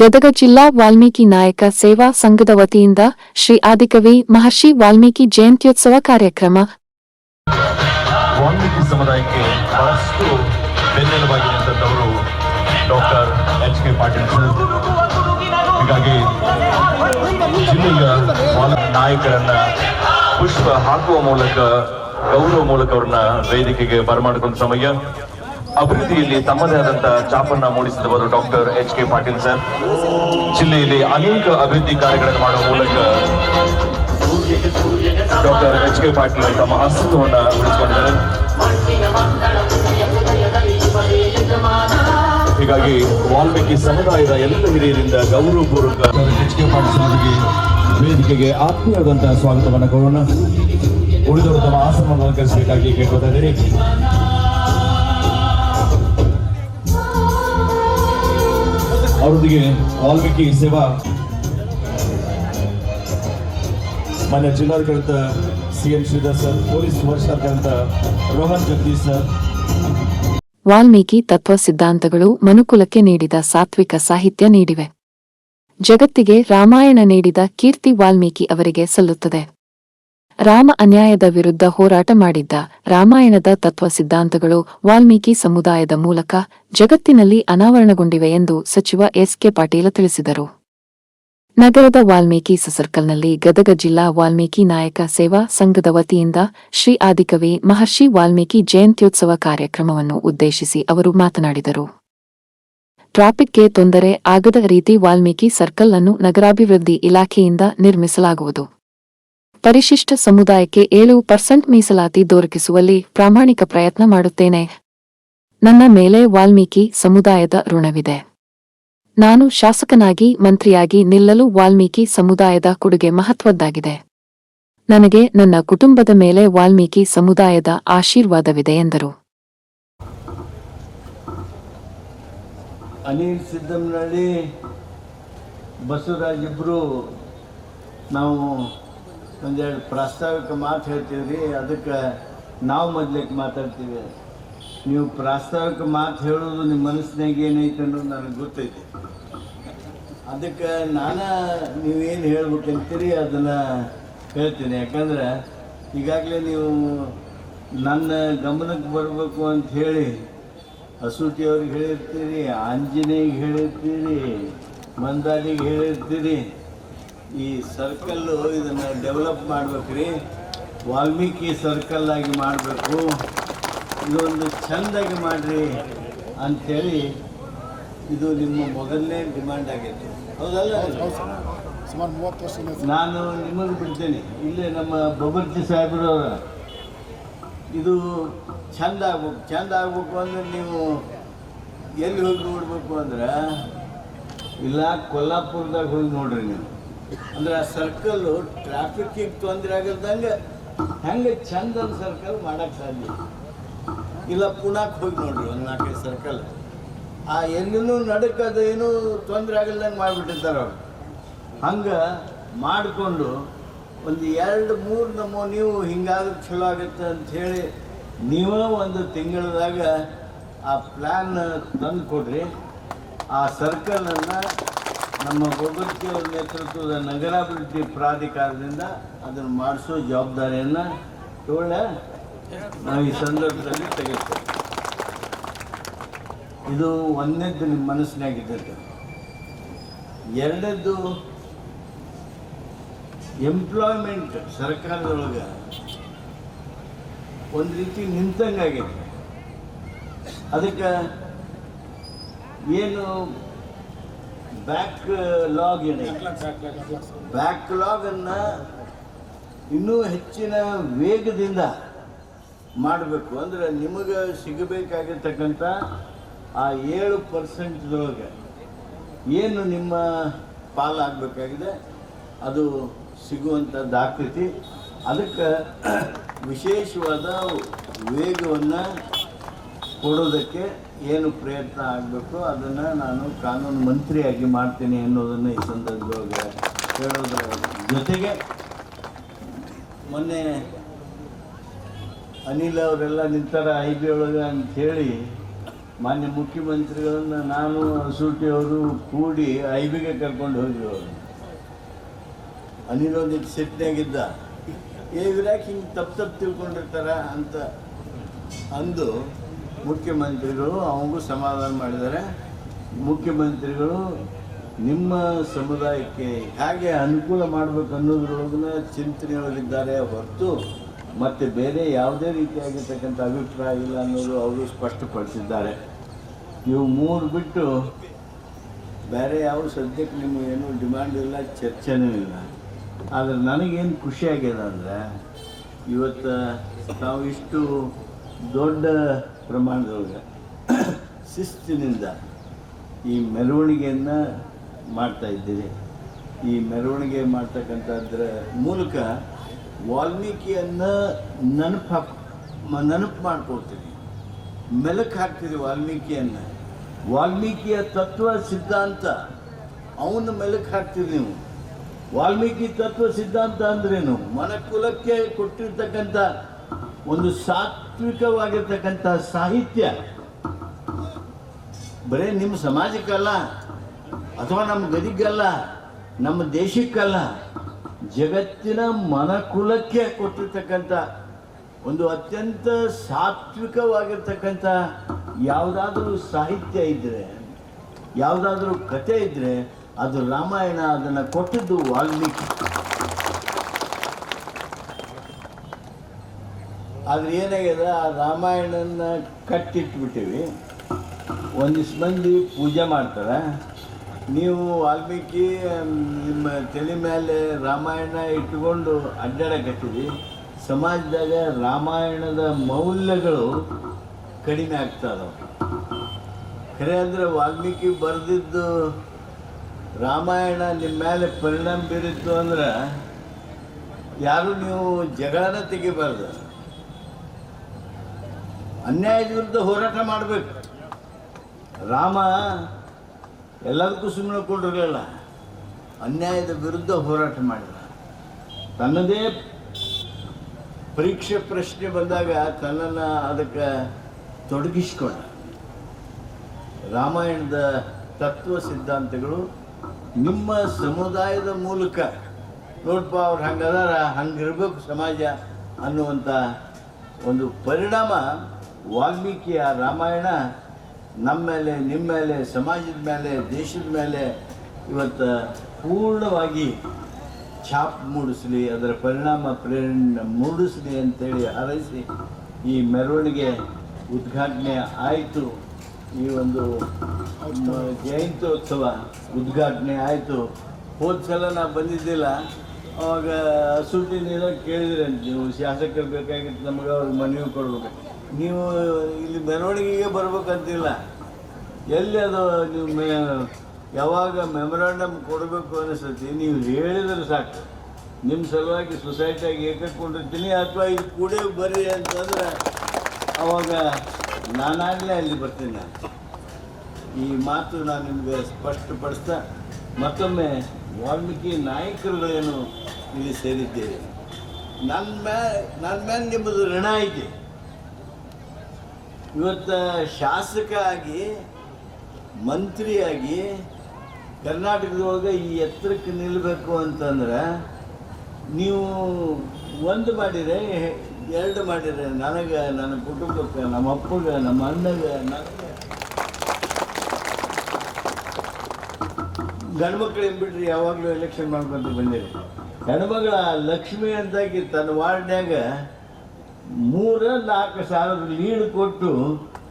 ಗದಗ ಜಿಲ್ಲಾ ವಾಲ್ಮೀಕಿ ನಾಯಕ ಸೇವಾ ಸಂಘದ ವತಿಯಿಂದ ಶ್ರೀ ಆದಿಕವಿ ಮಹರ್ಷಿ ವಾಲ್ಮೀಕಿ ಜಯಂತ್ಯೋತ್ಸವ ಕಾರ್ಯಕ್ರಮ. ವಾಲ್ಮೀಕಿ ಸಮುದಾಯಕ್ಕೆ ಬಹಳಷ್ಟು ಬೆನ್ನೆಲುಬಾಗಿ ನಿಂತವರು ಡಾಕ್ಟರ್ ಎಚ್ ಕೆ ಪಾಟೀಲ್. ಹೀಗಾಗಿ ಜಿಲ್ಲೆಯ ನಾಯಕರನ್ನ ಪುಷ್ಪ ಹಾಕುವ ಮೂಲಕ, ಗೌರವ ಮೂಲಕ ಅವ್ರನ್ನ ವೇದಿಕೆಗೆ ಬರಮಾಡಿಕೊಂಡ ಸಮಯ. ಅಭಿವೃದ್ಧಿಯಲ್ಲಿ ತಮ್ಮದೇ ಆದಂತಹ ಚಾಪನ್ನ ಮೂಡಿಸಿದವರು doctor H K Patil sir ಜಿಲ್ಲೆಯಲ್ಲಿ ಅನೇಕ ಅಭಿವೃದ್ಧಿ ಕಾರ್ಯಗಳನ್ನು ಮಾಡುವ ಮೂಲಕ ಡಾಕ್ಟರ್ ಎಚ್ ಕೆ ಪಾಟೀಲ್ ತಮ್ಮ ಅಸ್ತಿತ್ವವನ್ನು ಉಳಿಸಿಕೊಂಡಿದ್ದಾರೆ. ಹೀಗಾಗಿ ವಾಲ್ಮೀಕಿ ಸಮುದಾಯದ ಎಲ್ಲ ಹಿರಿಯರಿಂದ ಗೌರವಪೂರ್ವಕ ಎಚ್ ಕೆ ಪಾಟೀಲ್ ಅವರಿಗೆ ವೇದಿಕೆಗೆ ಆತ್ಮೀಯವಾದಂತಹ ಸ್ವಾಗತವನ್ನು ಕೋರೋಣ. ಉಳಿದವರು ತಮ್ಮ ಆಸನವನ್ನು ಅಲಂಕರಿಸಬೇಕಾಗಿ ಕೇಳ್ಕೊತಾ ಇದ್ದೀನಿ. ಅವರೊಂದಿಗೆ ವಾಲ್ಮೀಕಿ ಸೇವಾ, ಮಾನ್ಯ ಜಿಲ್ಲಾಧಿಕಾರಿತ C M Sridhar sir, police ವರಿಷ್ಠಾಧಿಕಾರಿತ Rohan Jagadish sir. Valmiki ತತ್ವ ಸಿದ್ಧಾಂತಗಳು ಮನುಕುಲಕ್ಕೆ ನೀಡಿದ ಸಾತ್ವಿಕ ಸಾಹಿತ್ಯ ನೀಡಿವೆ. ಜಗತ್ತಿಗೆ ರಾಮಾಯಣ ನೀಡಿದ ಕೀರ್ತಿ ವಾಲ್ಮೀಕಿ ಅವರಿಗೆ ಸಲ್ಲುತ್ತದೆ. ರಾಮ ಅನ್ಯಾಯದ ವಿರುದ್ಧ ಹೋರಾಟ ಮಾಡಿದ್ದ ರಾಮಾಯಣದ ತತ್ವ ಸಿದ್ಧಾಂತಗಳು ವಾಲ್ಮೀಕಿ ಸಮುದಾಯದ ಮೂಲಕ ಜಗತ್ತಿನಲ್ಲಿ ಅನಾವರಣಗೊಂಡಿವೆ ಎಂದು ಸಚಿವ ಎಸ್ಕೆ ಪಾಟೀಲ ತಿಳಿಸಿದರು. ನಗರದ ವಾಲ್ಮೀಕಿ ಸಸರ್ಕಲ್ನಲ್ಲಿ ಗದಗ ಜಿಲ್ಲಾ ವಾಲ್ಮೀಕಿ ನಾಯಕ ಸೇವಾ ಸಂಘದ ವತಿಯಿಂದ ಶ್ರೀ ಆದಿಕವಿ ಮಹರ್ಷಿ ವಾಲ್ಮೀಕಿ ಜಯಂತ್ಯೋತ್ಸವ ಕಾರ್ಯಕ್ರಮವನ್ನು ಉದ್ದೇಶಿಸಿ ಅವರು ಮಾತನಾಡಿದರು. ಟ್ರಾಫಿಕ್ಗೆ ತೊಂದರೆ ಆಗದ ರೀತಿ ವಾಲ್ಮೀಕಿ ಸರ್ಕಲ್ ಅನ್ನು ನಗರಾಭಿವೃದ್ಧಿ ಇಲಾಖೆಯಿಂದ ನಿರ್ಮಿಸಲಾಗುವುದು. ಪರಿಶಿಷ್ಟ ಸಮುದಾಯಕ್ಕೆ ಏಳು ಪರ್ಸೆಂಟ್ ಮೀಸಲಾತಿ ದೊರಕಿಸುವಲ್ಲಿ ಪ್ರಾಮಾಣಿಕ ಪ್ರಯತ್ನ ಮಾಡುತ್ತೇನೆ. ನನ್ನ ಮೇಲೆ ವಾಲ್ಮೀಕಿ ಸಮುದಾಯದ ಋಣವಿದೆ. ನಾನು ಶಾಸಕನಾಗಿ, ಮಂತ್ರಿಯಾಗಿ ನಿಲ್ಲಲು ವಾಲ್ಮೀಕಿ ಸಮುದಾಯದ ಕೊಡುಗೆ ಮಹತ್ವದ್ದಾಗಿದೆ. ನನಗೆ ನನ್ನ ಕುಟುಂಬದ ಮೇಲೆ ವಾಲ್ಮೀಕಿ ಸಮುದಾಯದ ಆಶೀರ್ವಾದವಿದೆ, ಎಂದರು. ಅನಿಲ್ ಸಿದ್ದಮ್ಮನಹಳ್ಳಿ ಬಸವರಾಜ್ ಇಬ್ಬರು ನಾವು ಒಂದೆರಡು ಪ್ರಾಸ್ತಾವಿಕ ಮಾತು ಹೇಳ್ತೀವಿ ಅದಕ್ಕೆ ನಾವು ಮೊದ್ಲಿಕ್ಕೆ ಮಾತಾಡ್ತೀವಿ. ನೀವು ಪ್ರಾಸ್ತಾವಿಕ ಮಾತು ಹೇಳೋದು ನಿಮ್ಮ ಮನಸ್ಸಿನಾಗ ಏನೈತೆ ಅನ್ನೋದು ನನಗೆ ಗೊತ್ತೈತಿ. ಅದಕ್ಕೆ ನಾನು ನೀವೇನು ಹೇಳ್ಬೇಕಂತೀರಿ ಅದನ್ನು ಹೇಳ್ತೀನಿ. ಯಾಕಂದ್ರೆ ಈಗಾಗಲೇ ನೀವು ನನ್ನ ಗಮನಕ್ಕೆ ಬರಬೇಕು ಅಂತ ಹೇಳಿ ಅಸೂತಿಯವ್ರಿಗೆ ಹೇಳಿರ್ತೀರಿ, ಆಂಜನೇಯಿಗೆ ಹೇಳಿರ್ತೀರಿ, ಮಂದಾಲಿಗೆ ಹೇಳಿರ್ತೀರಿ ಈ ಸರ್ಕಲ್ಲು ಇದನ್ನು ಡೆವಲಪ್ ಮಾಡ್ಬೇಕ್ರಿ. ವಾಲ್ಮೀಕಿ ಸರ್ಕಲ್ ಆಗಿ ಮಾಡಬೇಕು. ಇದೊಂದು ಚೆಂದಾಗಿ ಮಾಡಿರಿ ಅಂಥೇಳಿ ಇದು ನಿಮ್ಮ ಮೊದಲನೇ ಡಿಮ್ಯಾಂಡ್ ಆಗೈತೆ ಹೌದಲ್ಲ? ಸುಮಾರು ಮೂವತ್ತು ವರ್ಷ ನಾನು ನಿಮ್ಮನ್ನು ಬಿಡ್ತೇನೆ. ಇಲ್ಲೇ ನಮ್ಮ ಬಬರ್ಜಿ ಸಾಹೇಬರು ಇದು ಚಂದ ಆಗ್ಬೇಕು. ಚಂದ ಆಗ್ಬೇಕು ಅಂದ್ರೆ ನೀವು ಎಲ್ಲಿ ಹೋಗಿ ನೋಡಬೇಕು ಅಂದ್ರೆ ಇಲ್ಲ ಕೊಲ್ಲಾಪುರದಾಗ ಹೋಗಿ ನೋಡ್ರಿ ನೀವು. ಅಂದ್ರೆ ಆ ಸರ್ಕಲ್ಲು ಟ್ರಾಫಿಕ್ಕಿಗೆ ತೊಂದರೆ ಆಗಿರ್ದಂಗೆ ಹೆಂಗೆ ಚಂದ ಸರ್ಕಲ್ ಮಾಡಕ್ ಸಾಧ್ಯ? ಇಲ್ಲ ಪುಣಾಕ್ ಹೋಗಿ ನೋಡ್ರಿ ಒಂದು ನಾಲ್ಕೈದು ಸರ್ಕಲ್ ಆ ಎಲ್ಲಿನೂ ನಡಕದ ಏನೂ ತೊಂದರೆ ಆಗಿಲ್ದಂಗೆ ಮಾಡಿಬಿಟ್ಟಿರ್ತಾರೆ ಅವ್ರು. ಹಂಗೆ ಮಾಡಿಕೊಂಡು ಒಂದು ಎರಡು ಮೂರು ನಮ್ಮ ನೀವು ಹಿಂಗಾದ್ರೆ ಚಲೋ ಆಗುತ್ತೆ ಅಂತ ಹೇಳಿ ನೀವೇ ಒಂದು ತಿಂಗಳದಾಗ ಆ ಪ್ಲ್ಯಾನ್ ತಂದು ಕೊಡ್ರಿ ಆ ಸರ್ಕಲನ್ನು ನಮ್ಮ ಅವರ ನೇತೃತ್ವದ ನಗರಾಭಿವೃದ್ಧಿ ಪ್ರಾಧಿಕಾರದಿಂದ ಅದನ್ನು ಮಾಡಿಸೋ ಜವಾಬ್ದಾರಿಯನ್ನು ತೋಳ ನಾವು ಈ ಸಂದರ್ಭದಲ್ಲಿ ತೆಗೆದುಕೊ ಇದು ಒಂದನೇದ್ದು ನಿಮ್ಮ ಮನಸ್ಸಿನಾಗಿದ್ದಂತೆ ಎರಡದ್ದು ಎಂಪ್ಲಾಯ್ಮೆಂಟ್ ಸರ್ಕಾರದೊಳಗೆ ಒಂದು ರೀತಿ ನಿಂತಂಗಾಗಿದೆ. ಅದಕ್ಕೆ ಏನು ಬ್ಯಾಕ್ ಲಾಗ್ ಏನೈತೆ ಬ್ಯಾಕ್ ಲಾಗನ್ನು ಇನ್ನೂ ಹೆಚ್ಚಿನ ವೇಗದಿಂದ ಮಾಡಬೇಕು. ಅಂದರೆ ನಿಮಗೆ ಸಿಗಬೇಕಾಗಿರ್ತಕ್ಕಂಥ ಆ ಏಳು ಪರ್ಸೆಂಟ್ದೊಳಗೆ ಏನು ನಿಮ್ಮ ಪಾಲಾಗಬೇಕಾಗಿದೆ? ಅದು ಸಿಗುವಂಥದ್ದಾಗ್ತೈತಿ ಅದಕ್ಕೆ ವಿಶೇಷವಾದ ವೇಗವನ್ನು ಕೊಡೋದಕ್ಕೆ ಏನು ಪ್ರಯತ್ನ ಆಗಬೇಕು ಅದನ್ನು ನಾನು ಕಾನೂನು ಮಂತ್ರಿಯಾಗಿ ಮಾಡ್ತೀನಿ ಅನ್ನೋದನ್ನು ಈ ಸಂದರ್ಭದಲ್ಲಿ ಹೇಳೋದ್ರ ಜೊತೆಗೆ ಮೊನ್ನೆ ಅನಿಲ್ ಅವರೆಲ್ಲ ನಿಂತಾರ ಐ ಬಿ ಒಳಗೆ ಅಂಥೇಳಿ ಮಾನ್ಯ ಮುಖ್ಯಮಂತ್ರಿಗಳನ್ನ ನಾನು, ಅಸೂಟಿ ಅವರು ಕೂಡಿ ಬಿಗೆ ಕರ್ಕೊಂಡು ಹೋಗಿದ್ರು ಅವರು. ಅನಿಲ್ ಒಂದು ಸಿಟ್ಟಿನಾಗಿದ್ದ ಇವ್ರ್ಯಾಕೆ ಹಿಂಗೆ ತಪ್ಪು ತಪ್ಪು ತಿಳ್ಕೊಂಡಿರ್ತಾರ ಅಂತ ಅಂದು ಮುಖ್ಯಮಂತ್ರಿಗಳು ಅವನಿಗೂ ಸಮಾಧಾನ ಮಾಡಿದ್ದಾರೆ. ಮುಖ್ಯಮಂತ್ರಿಗಳು ನಿಮ್ಮ ಸಮುದಾಯಕ್ಕೆ ಹೇಗೆ ಅನುಕೂಲ ಮಾಡಬೇಕು ಚಿಂತನೆ ಚಿಂತನೆಯೊಳಗಿದ್ದಾರೆ ಹೊರತು ಮತ್ತು ಬೇರೆ ಯಾವುದೇ ರೀತಿಯಾಗಿರ್ತಕ್ಕಂಥ ಅಭಿಪ್ರಾಯ ಇಲ್ಲ ಅನ್ನೋದು ಅವರು ಸ್ಪಷ್ಟಪಡಿಸಿದ್ದಾರೆ. ಇವು ಮೂರು ಬಿಟ್ಟು ಬೇರೆ ಯಾವ ಸದ್ಯಕ್ಕೆ ನಿಮಗೆ ಏನು ಡಿಮ್ಯಾಂಡ್ ಇಲ್ಲ, ಚರ್ಚೆನೂ ಇಲ್ಲ. ಆದರೆ ನನಗೇನು ಖುಷಿಯಾಗ್ಯದ ಅಂದರೆ ಇವತ್ತು ನಾವು ಇಷ್ಟು ದೊಡ್ಡ ಪ್ರಮಾಣದೊಳಗೆ ಶಿಸ್ತಿನಿಂದ ಈ ಮೆರವಣಿಗೆಯನ್ನು ಮಾಡ್ತಾ ಇದ್ದೀರಿ. ಈ ಮೆರವಣಿಗೆ ಮಾಡ್ತಕ್ಕಂಥದ್ರ ಮೂಲಕ ವಾಲ್ಮೀಕಿಯನ್ನು ನೆನಪು ಹಾಕ್ ನೆನಪು ಮಾಡ್ಕೊಳ್ತೀರಿ. ಮೆಲುಕು ಹಾಕ್ತೀರಿ ವಾಲ್ಮೀಕಿಯನ್ನು. ವಾಲ್ಮೀಕಿಯ ತತ್ವ ಸಿದ್ಧಾಂತ ಅವನ ಮೆಲಕ್ಕೆ ಹಾಕ್ತೀರಿ ನೀವು. ವಾಲ್ಮೀಕಿ ತತ್ವ ಸಿದ್ಧಾಂತ ಅಂದ್ರೇನು? ಮನಕುಲಕ್ಕೆ ಕೊಟ್ಟಿರ್ತಕ್ಕಂಥ ಒಂದು ಸಾತ್ವಿಕವಾಗಿರ್ತಕ್ಕಂಥ ಸಾಹಿತ್ಯ, ಬರೇ ನಿಮ್ಮ ಸಮಾಜಕ್ಕಲ್ಲ, ಅಥವಾ ನಮ್ಮ ಗದಿಗಲ್ಲ ನಮ್ಮ ದೇಶಕ್ಕಲ್ಲ, ಜಗತ್ತಿನ ಮನಕುಲಕ್ಕೆ ಕೊಟ್ಟಿರ್ತಕ್ಕಂಥ ಒಂದು ಅತ್ಯಂತ ಸಾತ್ವಿಕವಾಗಿರ್ತಕ್ಕಂಥ ಯಾವುದಾದ್ರೂ ಸಾಹಿತ್ಯ ಇದ್ದರೆ ಯಾವುದಾದ್ರೂ ಕತೆ ಇದ್ದರೆ ಅದು ರಾಮಾಯಣ ಅದನ್ನು ಕೊಟ್ಟಿದ್ದು ವಾಲ್ಮೀಕಿ. ಆದ್ರೆ ಏನಾಗಿದೆ, ಆ ರಾಮಾಯಣನ ಕಟ್ಟಿಟ್ಬಿಟ್ಟಿವಿ. ಒಂದಿಷ್ಟು ಮಂದಿ ಪೂಜೆ ಮಾಡ್ತಾರೆ. ನೀವು ವಾಲ್ಮೀಕಿ ನಿಮ್ಮ ತಲೆ ಮೇಲೆ ರಾಮಾಯಣ ಇಟ್ಕೊಂಡು ಅಡ್ಡಾಡಕತ್ತೀರಿ ಸಮಾಜದಾಗ ರಾಮಾಯಣದ ಮೌಲ್ಯಗಳು ಕಡಿಮೆ ಆಗ್ತಾ ಇದಾವೆ. ಖರೆ ಅಂದರೆ ವಾಲ್ಮೀಕಿ ಬರೆದಿದ್ದು ರಾಮಾಯಣ ನಿಮ್ಮ ಮೇಲೆ ಪರಿಣಾಮ ಬೀರಿತ್ತು ಅಂದ್ರೆ ಯಾರು ನೀವು ಜಗಳನ ತೆಗಿಬಾರ್ದು. ಅನ್ಯಾಯದ ವಿರುದ್ಧ ಹೋರಾಟ ಮಾಡಬೇಕು. ರಾಮ ಎಲ್ಲದಕ್ಕೂ ಸುಮ್ಮನೆ ಕೊಂಡಿರಲಿಲ್ಲ ಅನ್ಯಾಯದ ವಿರುದ್ಧ ಹೋರಾಟ ಮಾಡಿದ. ತನ್ನದೇ ಪರೀಕ್ಷೆ ಪ್ರಶ್ನೆ ಬಂದಾಗ ತನ್ನನ್ನು ಅದಕ್ಕೆ ತೊಡಗಿಸ್ಕೊಂಡ. ರಾಮಾಯಣದ ತತ್ವ ಸಿದ್ಧಾಂತಗಳು ನಿಮ್ಮ ಸಮುದಾಯದ ಮೂಲಕ ನೋಡ್ಪ ಅವ್ರು ಹಂಗದಾರ, ಹಂಗಿರ್ಬೇಕು ಸಮಾಜ ಅನ್ನುವಂಥ ಒಂದು ಪರಿಣಾಮ ವಾಲ್ಮೀಕಿಯ ರಾಮಾಯಣ ನಮ್ಮ ಮೇಲೆ, ನಿಮ್ಮ ಮೇಲೆ, ಸಮಾಜದ ಮೇಲೆ, ದೇಶದ ಮೇಲೆ ಇವತ್ತು ಪೂರ್ಣವಾಗಿ ಛಾಪ್ ಮೂಡಿಸಲಿ, ಅದರ ಪರಿಣಾಮ ಪ್ರೇರಣೆ ಮೂಡಿಸಲಿ ಅಂತೇಳಿ ಹಾರೈಸಿ ಈ ಮೆರವಣಿಗೆ ಉದ್ಘಾಟನೆ ಆಯಿತು. ಈ ಒಂದು ಜಯಂತ್ಯೋತ್ಸವ ಉದ್ಘಾಟನೆ ಆಯಿತು. ಹೋದ ಸಲ ನಾ ಬಂದಿದ್ದಿಲ್ಲ. ಅವಾಗ ನೀರ ಕೇಳಿದ್ರೆ ನೀವು. ಶಾಸಕರು ಬೇಕಾಗಿತ್ತು ನಮಗೆ ಅವ್ರಿಗೆ ಮನವಿ ಕೊಡ್ಬೇಕು. ನೀವು ಇಲ್ಲಿ ಮೆರವಣಿಗೆಗೆ ಬರ್ಬೇಕಂತಿಲ್ಲ. ಎಲ್ಲಿ ಅದು ನೀವು ಮೇ, ಯಾವಾಗ ಮೆಮೊರಾಂಡಮ್ ಕೊಡಬೇಕು ಅನಿಸ್ತೈತಿ, ನೀವು ಹೇಳಿದ್ರೆ ಸಾಕು. ನಿಮ್ಮ ಸಲುವಾಗಿ ಸೊಸೈಟಿಯಾಗಿ ಏಕಕೊಂಡಿರ್ತೀನಿ ಅಥವಾ ಇದು ಕೂಡೇ ಬರ್ರಿ ಅಂತಂದ್ರೆ ಅವಾಗ ನಾನಾಗಲೇ ಅಲ್ಲಿ ಬರ್ತೀನಿ ನಾನು. ಈ ಮಾತು ನಾನು ನಿಮಗೆ ಸ್ಪಷ್ಟಪಡಿಸ್ತಾ, ಮತ್ತೊಮ್ಮೆ ವಾಲ್ಮೀಕಿ ನಾಯಕರುಗಳೇನು ಇಲ್ಲಿ ಸೇರಿದ್ದೇವೆ ನನ್ನ ಮೇಲೆ ನನ್ನ ಮೇಲೆ ನಿಮ್ಮದು ಋಣ ಐತಿ ಇವತ್ತು ಶಾಸಕ ಆಗಿ ಮಂತ್ರಿಯಾಗಿ ಕರ್ನಾಟಕದೊಳಗೆ ಈ ಎತ್ತರಕ್ಕೆ ನಿಲ್ಲಬೇಕು ಅಂತಂದ್ರೆ ನೀವು ಒಂದು ಮಾಡಿದ್ರೆ, ಎರಡು ಮಾಡಿದ್ರೆ ನನಗೆ, ನನ್ನ ಕುಟುಂಬಕ್ಕೆ, ನಮ್ಮ ಅಪ್ಪಗೆ, ನಮ್ಮ ಅಣ್ಣಗೆ, ನನಗೆ ಗಂಡು ಬಿಟ್ರಿ ಯಾವಾಗಲೂ ಎಲೆಕ್ಷನ್ ಮಾಡ್ಕೊಂತ ಬಂದಿರಿ. ಹೆಣ್ಮಗಳ ಲಕ್ಷ್ಮಿ ಅಂತಾಗಿ ತನ್ನ ವಾರ್ಡ್ನ್ಯಾಗ ಮೂರ ನಾಲ್ಕು ಸಾವಿರ ಲೀಡ್ ಕೊಟ್ಟು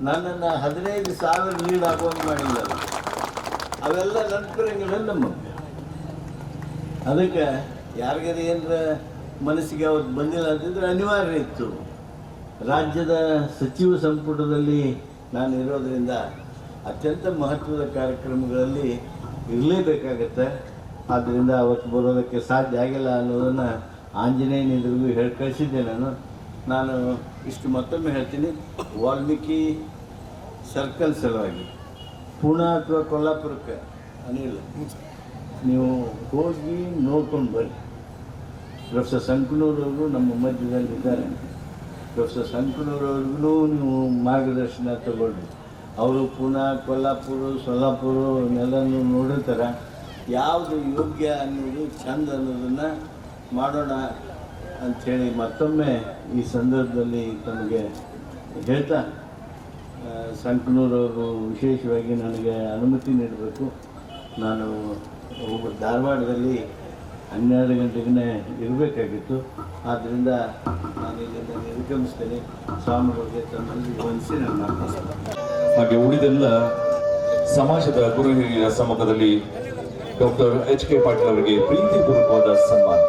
ನನ್ನನ್ನು ಹದಿನೈದು ಸಾವಿರ ಲೀಡ್ ಹಾಕೊಂಡು ಮಾಡಿಲ್ಲ ಅವೆಲ್ಲ ನೆನಪಿರಂಗಿಲ್ಲ ನಮ್ಮ. ಅದಕ್ಕೆ ಯಾರಿಗಾರ ಏನರ ಮನಸ್ಸಿಗೆ ಅವತ್ತು ಬಂದಿಲ್ಲ ಅಂತಿದ್ರೆ ಅನಿವಾರ್ಯ ಇತ್ತು. ರಾಜ್ಯದ ಸಚಿವ ಸಂಪುಟದಲ್ಲಿ ನಾನು ಇರೋದರಿಂದ ಅತ್ಯಂತ ಮಹತ್ವದ ಕಾರ್ಯಕ್ರಮಗಳಲ್ಲಿ ಇರಲೇಬೇಕಾಗತ್ತೆ. ಆದ್ದರಿಂದ ಅವತ್ತು ಬರೋದಕ್ಕೆ ಸಾಧ್ಯ ಆಗಿಲ್ಲ ಅನ್ನೋದನ್ನು ಆಂಜನೇಯನ ಹೇಳಿ ಕಳಿಸಿದ್ದೆ ನಾನು. ನಾನು ಇಷ್ಟು ಮತ್ತೊಮ್ಮೆ ಹೇಳ್ತೀನಿ, ವಾಲ್ಮೀಕಿ ಸರ್ಕಲ್ ಸಲುವಾಗಿ. ಪುಣೆ ಅಥವಾ ಕೊಲ್ಲಾಪುರಕ್ಕೆ ಅನಿಲ್ಲ ನೀವು ಹೋಗಿ ನೋಡ್ಕೊಂಡು ಬರ್ರಿ ಪ್ರೊಫೆಸರ್ ಸಂಕನೂರವ್ರಿಗೂ ನಮ್ಮ ಮಧ್ಯದಲ್ಲಿ ಇದ್ದಾರೆ ಪ್ರೊಫೆಸರ್ ಸಂಕನೂರವ್ರಿಗೂ ನೀವು ಮಾರ್ಗದರ್ಶನ ತಗೊಳ್ರಿ ಅವರು ಪುಣೆ, ಕೊಲ್ಲಾಪುರ, ಸೊಲ್ಲಾಪುರ ಇವನ್ನೆಲ್ಲನೂ ನೋಡಿರ್ತಾರೆ. ಯಾವುದು ಯೋಗ್ಯ ಅನ್ನೋದು ಚಂದ ಅನ್ನೋದನ್ನು ಮಾಡೋಣ. ಅಂಥೇಳಿ ಮತ್ತೊಮ್ಮೆ ಈ ಸಂದರ್ಭದಲ್ಲಿ ತಮಗೆ ಹೇಳ್ತಾ ಸಂಕನೂರವರು ವಿಶೇಷವಾಗಿ ನನಗೆ ಅನುಮತಿ ನೀಡಬೇಕು. ನಾನು ಒಬ್ಬ ಧಾರವಾಡದಲ್ಲಿ ಹನ್ನೆರಡು ಗಂಟೆಗೇ ಇರಬೇಕಾಗಿತ್ತು. ಆದ್ದರಿಂದ ನಾನು ಇಲ್ಲಿಂದ ನಿರ್ಗಮಿಸ್ತೇನೆ. ಸ್ವಾಮಿಗಳಿಗೆ ತಮ್ಮಲ್ಲಿ ವಂದಿಸಿ ನಾನು ಮಾತಾಡ್ತೇನೆ ಹಾಗೆ ಉಳಿದೆಲ್ಲ ಸಮಾಜದ ಗುರು ಹಿರಿಯರ ಸಮ್ಮುಖದಲ್ಲಿ ಡಾಕ್ಟರ್ ಎಚ್ ಕೆ ಪಾಟೀಲ್ ಅವರಿಗೆ ಪ್ರೀತಿಪೂರ್ವಕವಾದ ಸನ್ಮಾನ.